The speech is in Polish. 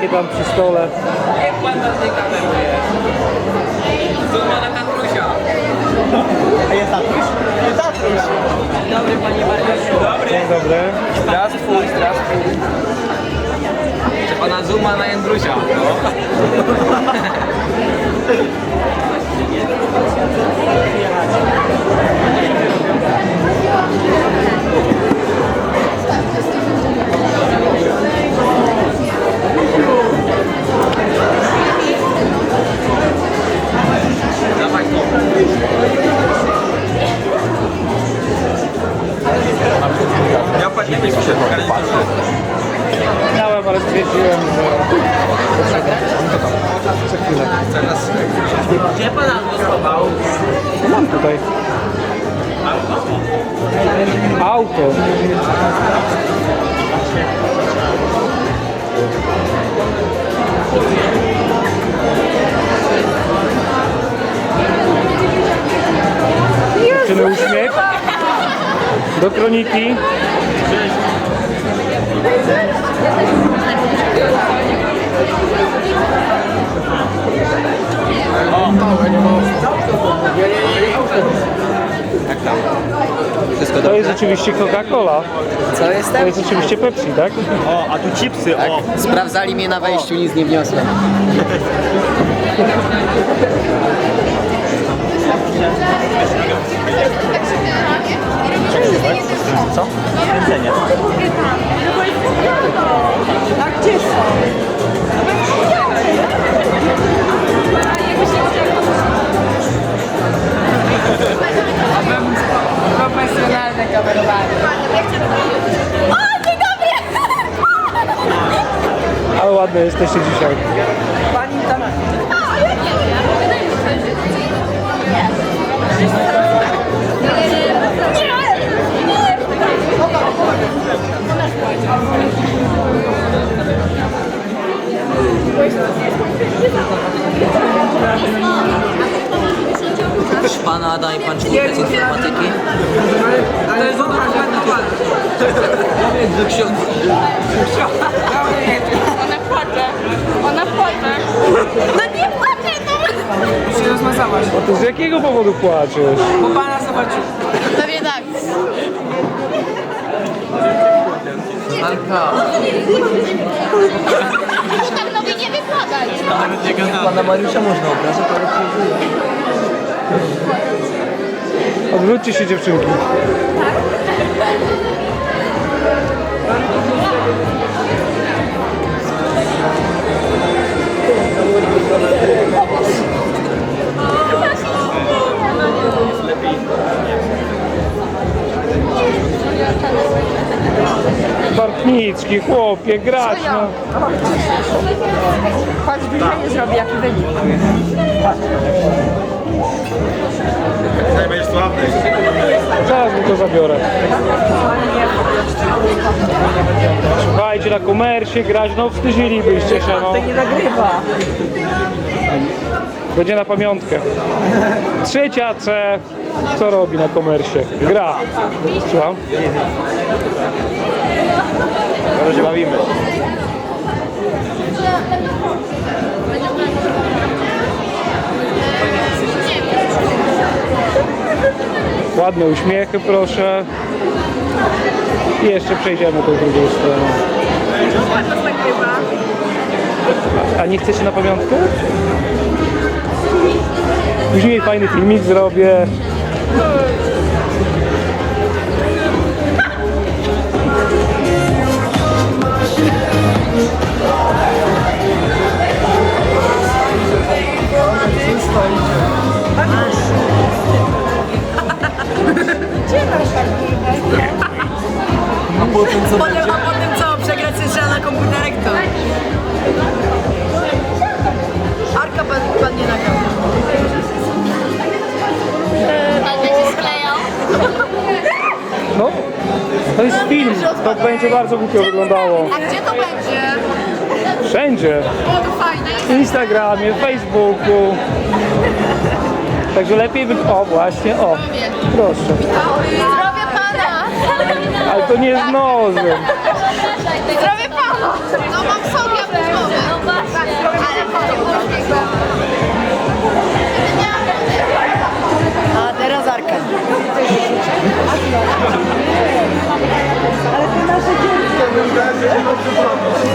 takie tam przy stole. Jak pan nas nie kameruje? Zuma na Tatrusia. A jest Tatruś? Jest Tatruś. Dobry panie Mariuszu. Dobry. Dzień dobry. Zdrastwój, zdrastwój. Czy pana Zuma na Jędrusia? No. Stwierdziłem, że... Za chwilę. Gdzie pan głosował? Mam tutaj. Auto. Dziewczyny uśmiech. Do kroniki. Wszystko To jest oczywiście Coca-Cola. Co To jestem? jest oczywiście Pepsi, tak? O, a tu chipsy, o. Sprawdzali mnie na wejściu, nic nie wniosłem. Co? Jedzenie. Profesjonalne jesteście dzisiaj. Pani tam... Pana daje pan czwórkę z informatyki? Ale jest ona Do ksiądza. Rozmazałaś, A to z jakiego powodu płaczesz? bo pana zobaczył. Pewnie tak. Anka. To tak nowy nie wykładać. Pana Mariusza można obrażać, ale Odwróćcie się dziewczynki. Bartnicki, chłopie, grać no. Patrz, nie zrobi jaki wynik. Będziesz sławny. Zaraz mu to zabiorę. Słuchajcie, na komersie grać, no wstydzilibyście się, no. nie nagrywa. Będzie na pamiątkę. Trzecia C. Co robi na komersie? Gra. Słucham? Teraz się bawimy. Ładne uśmiechy, proszę. I jeszcze przejdziemy tą drugą stroną. A nie chcecie na pamiątkę? Później fajny filmik zrobię. Hey! film. To będzie bardzo głupio wyglądało. A gdzie to będzie? Wszędzie. Byłoby fajne. Instagramie, Facebooku. Także lepiej by... O, właśnie, o. Proszę. Zdrowie pana! Ale to nie jest nożem. Zdrowie pana! No mam sobie, ja bym